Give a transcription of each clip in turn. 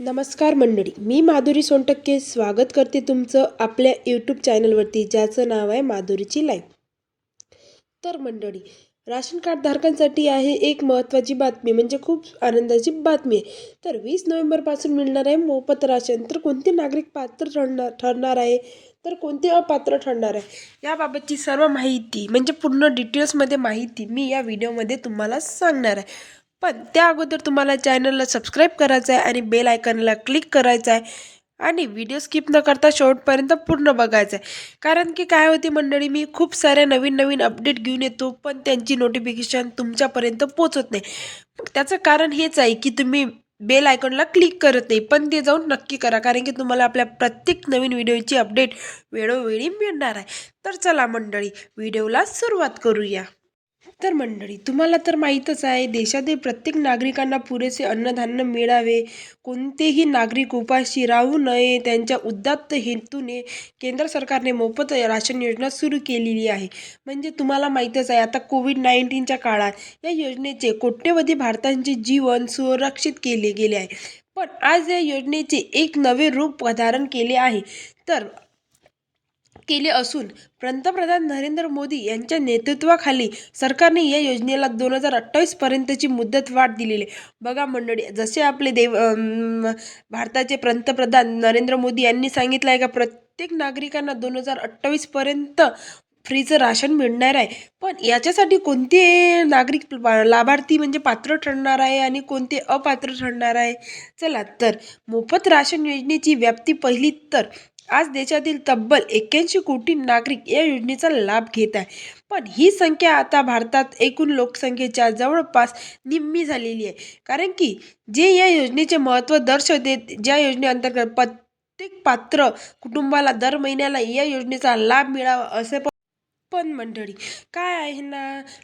नमस्कार मंडळी मी माधुरी सोनटक्के स्वागत करते तुमचं आपल्या यूट्यूब चॅनलवरती ज्याचं नाव आहे माधुरीची लाईफ तर मंडळी राशन कार्ड धारकांसाठी आहे एक महत्त्वाची बातमी म्हणजे खूप आनंदाची बातमी आहे. तर वीस नोव्हेंबरपासून मिळणार आहे मोफत राशन. तर कोणते नागरिक पात्र ठरणार ठरणार आहे? तर कोणते अपात्र ठरणार आहे? याबाबतची सर्व माहिती म्हणजे पूर्ण डिटेल्समध्ये माहिती मी या व्हिडिओमध्ये तुम्हाला सांगणार आहे. पण त्या अगोदर तुम्हाला चॅनलला सबस्क्राईब करायचं आहे आणि बेल आयकनला क्लिक करायचं आहे आणि व्हिडिओ स्किप न करता शेवटपर्यंत पूर्ण बघायचं आहे कारण की काय होती मंडळी मी खूप साऱ्या नवीन नवीन अपडेट घेऊन येतो पण त्यांची नोटिफिकेशन तुमच्यापर्यंत पोचत नाही. त्याचं कारण हेच आहे की तुम्ही बेल आयकॉनला क्लिक करत नाही पण ते जाऊन नक्की करा. कारण की तुम्हाला आपल्या प्रत्येक नवीन व्हिडिओची अपडेट वेळोवेळी मिळणार आहे. तर चला मंडळी व्हिडिओला सुरुवात करूया. तर मंडळी तुम्हाला तर माहीतच आहे देशातील प्रत्येक नागरिकांना पुरेसे अन्नधान्य मिळावे. कोणतेही नागरिक उपाशी राहू नये. त्यांच्या उदात्त हेतूने केंद्र सरकारने मोफत राशन योजना सुरू केलेली आहे. म्हणजे तुम्हाला माहीतच आहे आता कोविड नाईन्टीनच्या काळात या योजनेचे कोट्यवधी भारतांचे जीवन सुरक्षित केले गेले आहे. पण आज या योजनेचे एक नवे रूप धारण केले आहे. तर केले असून पंतप्रधान नरेंद्र मोदी यांच्या नेतृत्वाखाली सरकारने या योजनेला दोन हजार अठ्ठावीसपर्यंतची मुदत वाढ दिलेली आहे. बघा मंडळी जसे आपले देव भारताचे पंतप्रधान नरेंद्र मोदी यांनी सांगितलं आहे का प्रत्येक नागरिकांना दोन हजार अठ्ठावीसपर्यंत फ्रीचं राशन मिळणार आहे. पण याच्यासाठी कोणते नागरिक लाभार्थी म्हणजे पात्र ठरणार आहे आणि कोणते अपात्र ठरणार आहे? चला तर मोफत राशन योजनेची व्याप्ती पहिली तर आज देशातील तब्बल एक्क्याऐंशी कोटी नागरिक या योजनेचा लाभ घेत आहे. पण ही संख्या आता भारतात एकूण लोकसंख्येच्या जवळपास निम्मी झालेली आहे. कारण की जे या योजनेचे महत्त्व दर्शवते ज्या योजनेअंतर्गत प्रत्येक पात्र कुटुंबाला दर महिन्याला या योजनेचा लाभ मिळावा असे पण मंडळी काय आहे ना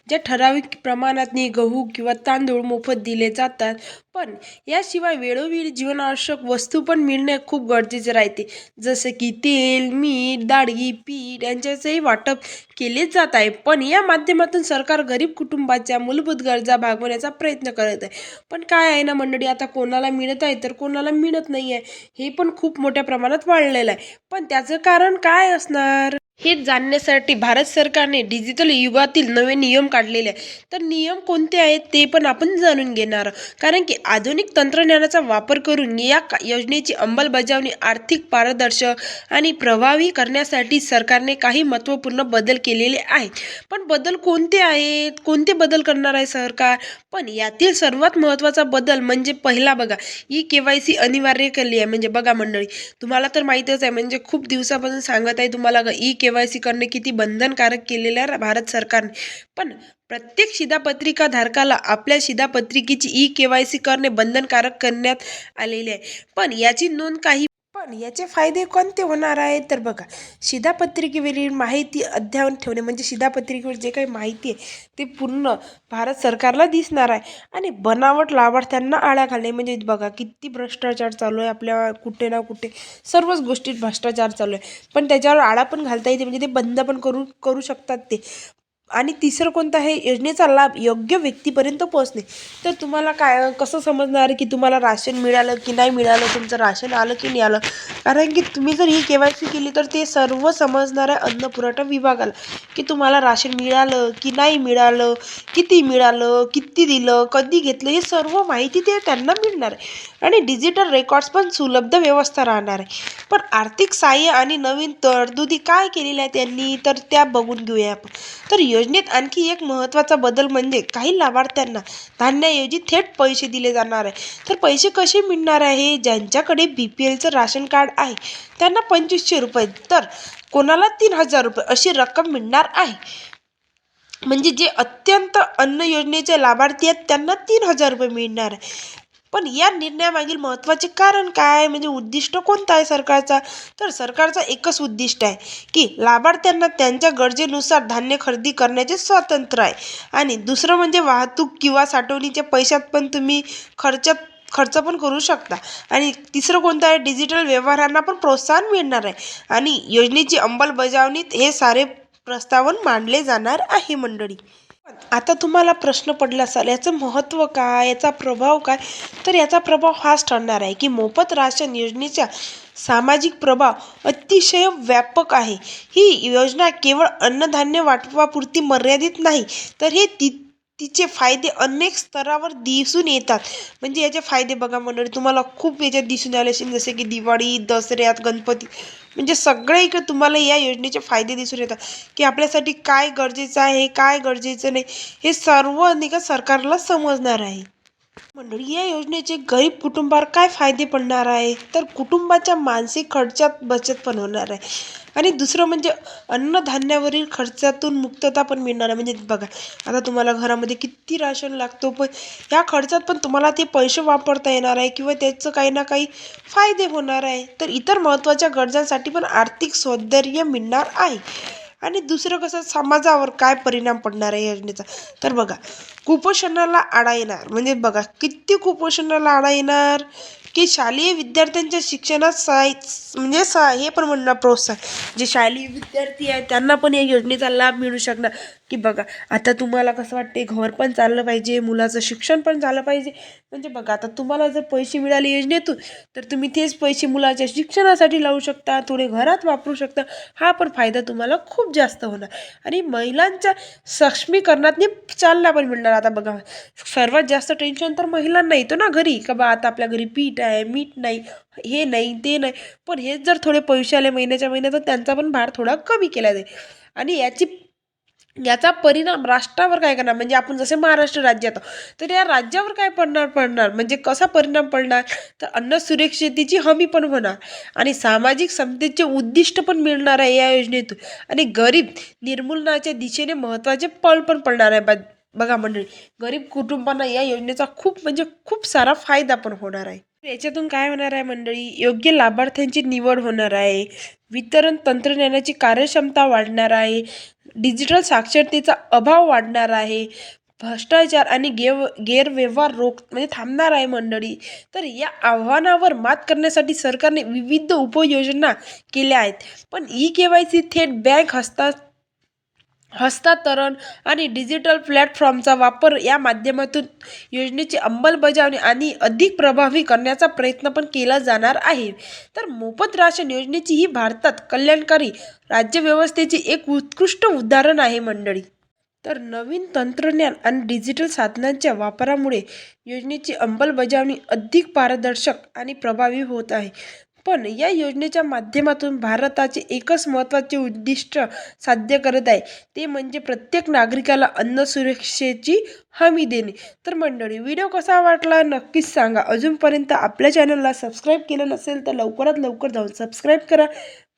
ज्या ठराविक प्रमाणातनी गहू किंवा तांदूळ मोफत दिले जातात पण याशिवाय वेळोवेळी जीवनावश्यक वस्तू पण मिळणे खूप गरजेचे राहते. जसं की तेल मीठ डाळी पीठ यांच्याचंही वाटप केलेच जात आहे. पण या माध्यमातून सरकार गरीब कुटुंबाच्या मूलभूत गरजा भागवण्याचा प्रयत्न करत आहे. पण काय आहे ना मंडळी आता कोणाला मिळत आहे तर कोणाला मिळत नाही आहे हे पण खूप मोठ्या प्रमाणात वाढलेलं आहे. पण त्याचं कारण काय असणार? हे जाणण्यासाठी भारत सरकारने डिजिटल युगातील नवे नियम काढलेले आहे तर नियम कोणते आहेत ते पण आपण जाणून घेणार आहोत. कारण की आधुनिक तंत्रज्ञानाचा वापर करून या का- योजनेची अंमलबजावणी आर्थिक पारदर्शक आणि प्रभावी करण्यासाठी सरकारने काही महत्त्वपूर्ण बदल केलेले आहेत. पण बदल कोणते आहेत? कोणते बदल करणार आहे सरकार? पण यातील सर्वात महत्त्वाचा बदल म्हणजे पहिला बघा ई के वाय सी अनिवार्य केली आहे. म्हणजे बघा मंडळी तुम्हाला तर माहीतच आहे. म्हणजे खूप दिवसापासून सांगत आहे तुम्हाला ई के वाय सी करणे किती बंधनकारक केलेलं आहे भारत सरकारने. पण प्रत्येक शिधापत्रिका धारकाला आपल्या शिधापत्रिकेची ई के वाय सी करणे बंधनकारक करण्यात आलेले आहे. पण याची नोंद काही पण याचे फायदे कोणते होणार आहेत? तर बघा शिधापत्रिकेवरील माहिती अद्ययावत ठेवणे म्हणजे शिधापत्रिकेवर जे काही माहिती आहे ते पूर्ण भारत सरकारला दिसणार आहे. आणि बनावट लाभार्थ्यांना आळा घालणे म्हणजे बघा किती भ्रष्टाचार चालू आहे आपल्या कुठे ना कुठे. सर्वच गोष्टीत भ्रष्टाचार चालू आहे. पण त्याच्यावर आळा पण घालता येते म्हणजे ते बंद पण करू करू शकतात ते. आणि तिसरं कोणतं आहे? योजनेचा लाभ योग्य व्यक्तीपर्यंत पोहोचणे. तर तुम्हाला काय कसं समजणार की तुम्हाला राशन मिळालं की नाही मिळालं? तुमचं राशन आलं की नाही आलं? कारण की तुम्ही जर ही के वाय सी केली तर ते सर्व समजणार आहे अन्न पुरवठा विभागाला की तुम्हाला राशन मिळालं की नाही मिळालं किती मिळालं किती दिलं कधी घेतलं हे सर्व माहिती ते त्यांना मिळणार आहे. आणि डिजिटल रेकॉर्ड्स पण सुलभ व्यवस्था राहणार आहे. पण आर्थिक सहाय्य आणि नवीन तरतुदी काय केलेल्या आहेत त्यांनी तर त्या बघून घेऊया आपण. तर योजनेत आणखी एक महत्त्वाचा बदल म्हणजे काही लाभार्थ्यांना धान्याऐवजी थेट पैसे दिले जाणार आहे. तर पैसे कसे मिळणार आहे? ज्यांच्याकडे बी पी एलचं राशन कार्ड आहे त्यांना पंचवीसशे रुपये. तर कोणाला तीन हजार रुपये अशी रक्कम मिळणार आहे? म्हणजे जे अत्यंत अन्न योजनेचे लाभार्थी आहेत त्यांना तीन हजार रुपये मिळणार आहे. पण या निर्णयामागील महत्त्वाचे कारण काय? म्हणजे उद्दिष्ट कोणतं आहे सरकारचा? तर सरकारचा एकच उद्दिष्ट आहे की लाभार्थ्यांना त्यांच्या गरजेनुसार धान्य खरेदी करण्याचे स्वातंत्र्य आहे. आणि दुसरं म्हणजे वाहतूक किंवा साठवणीच्या पैशात पण तुम्ही खर्चात खर्च पण करू शकता. आणि तिसरं कोणतं आहे? डिजिटल व्यवहारांना पण प्रोत्साहन मिळणार आहे. आणि योजनेची अंमलबजावणीत हे सारे प्रस्तावन मांडले जाणार आहे मंडळी. आता तुम्हाला प्रश्न पडला असाल याचं महत्त्व काय याचा प्रभाव काय? तर याचा प्रभाव हाच ठरणार आहे की मोफत राशन योजनेचा सामाजिक प्रभाव अतिशय व्यापक आहे. ही योजना केवळ अन्नधान्य वाटपापुरती मर्यादित नाही तर हे ति तिचे फायदे अनेक स्तरावर दिसून येतात. म्हणजे याचे फायदे बघा मंडळी तुम्हाला खूप याच्यात दिसून आले असेल जसे की दिवाळी दसऱ्यात गणपती. म्हणजे सगळे इकडे तुम्हाला या योजनेचे फायदे दिसून येतात. की आपल्यासाठी काय गरजेचं आहे काय गरजेचं नाही हे सर्व नाही का सरकारला समजणार आहे. मंडळी या योजनेचे गरीब कुटुंबावर काय फायदे पडणार आहे? तर कुटुंबाच्या मानसिक खर्चात बचत पण होणार आहे. आणि दुसरं म्हणजे अन्नधान्यावरील खर्चातून मुक्तता पण मिळणार आहे. म्हणजे बघा आता तुम्हाला घरामध्ये किती राशन लागतो पण या खर्चात पण तुम्हाला ते पैसे वापरता येणार आहे किंवा त्याचं काही ना काही फायदे होणार आहे. तर इतर महत्त्वाच्या गरजांसाठी पण आर्थिक सौंदर्य मिळणार आहे. आणि दुसरं कसं समाजावर काय परिणाम पडणार आहे योजनेचा? तर बघा कुपोषणाला आळा येणार. म्हणजे बघा किती कुपोषणाला आळा येणार? की शालेय विद्यार्थ्यांच्या शिक्षणात सहाय म्हणजे सहा हे पण म्हणणार प्रोत्साहन. जे शालेय विद्यार्थी आहेत त्यांना पण या योजनेचा लाभ मिळू शकणार. की बघा आता तुम्हाला कसं वाटते घर पण चाललं पाहिजे मुलाचं शिक्षण पण झालं पाहिजे. म्हणजे बघा आता तुम्हाला जर पैसे मिळाले योजनेतून तर तुम्ही तेच पैसे मुलाच्या शिक्षणासाठी लावू शकता थोडे घरात वापरू शकता. हा पण फायदा तुम्हाला खूप जास्त होणार. आणि महिलांच्या सक्षमीकरणात चालना पण मिळणार. आता बघा सर्वात जास्त टेन्शन तर महिलांना येतो ना घरी का बा आता आपल्या घरी पीठ आहे मीठ नाही हे नाही ते नाही. पण हेच जर थोडे पैसे आले महिन्याच्या महिन्यात तर त्यांचा पण भार थोडा कमी केला जाईल. आणि याची याचा परिणाम राष्ट्रावर काय करणार? म्हणजे आपण जसे महाराष्ट्र राज्यात आहोत तर या राज्यावर काय पडणार पडणार? म्हणजे कसा परिणाम पडणार? तर अन्न सुरक्षितेची हमी पण होणार. आणि सामाजिक समतेचे उद्दिष्ट पण मिळणार आहे या योजनेतून. आणि गरीब निर्मूलनाच्या दिशेने महत्त्वाचे पळ पण पडणार आहे. बा बघा मंडळी गरीब कुटुंबांना या योजनेचा खूप म्हणजे खूप सारा फायदा पण होणार आहे. याच्यातून काय होणार आहे मंडळी? योग्य लाभार्थ्यांची निवड होणार आहे. वितरण तंत्रज्ञानाची कार्यक्षमता वाढणार आहे. डिजिटल साक्षरतेचा अभाव वाढणार आहे. भ्रष्टाचार आणि गेव गैरव्यवहार रोख म्हणजे थांबणार आहे मंडळी. तर या आव्हानावर मात करण्यासाठी सरकारने विविध उपयोजना केल्या आहेत. पण ई के वाय सी थेट बँक हस्ता हस्तांतरण आणि डिजिटल प्लॅटफॉर्मचा वापर या माध्यमातून योजनेची अंमलबजावणी आणि अधिक प्रभावी करण्याचा प्रयत्न पण केला जाणार आहे. तर मोफत राशन योजनेची ही भारतात कल्याणकारी राज्यव्यवस्थेची एक उत्कृष्ट उदाहरण आहे मंडळी. तर नवीन तंत्रज्ञान आणि डिजिटल साधनांच्या वापरामुळे योजनेची अंमलबजावणी अधिक पारदर्शक आणि प्रभावी होत आहे. पण या योजनेच्या माध्यमातून भारताचे एकच महत्त्वाचे उद्दिष्ट साध्य करत आहे. ते म्हणजे प्रत्येक नागरिकाला अन्न सुरक्षेची हमी देणे. तर मंडळी व्हिडिओ कसा वाटला नक्कीच सांगा. अजूनपर्यंत आपल्या चॅनलला सबस्क्राईब केलं नसेल तर लवकरात लवकर जाऊन सबस्क्राईब करा.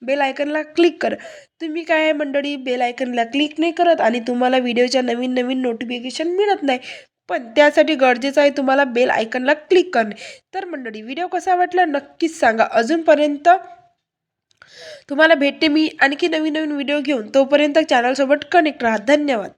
बेल आयकनला क्लिक करा. तुम्ही काय आहे मंडळी बेल आयकनला क्लिक नाही करत आणि तुम्हाला व्हिडिओच्या नवीन नवीन नोटिफिकेशन मिळत नाही. पण त्यासाठी गरजेचं आहे तुम्हाला बेल आयकनला क्लिक करणे. तर मंडळी व्हिडिओ कसा वाटला नक्कीच सांगा. अजूनपर्यंत तुम्हाला भेटते मी आणखी नवीन नवीन व्हिडिओ घेऊन. तोपर्यंत चॅनलसोबत कनेक्ट राहा. धन्यवाद.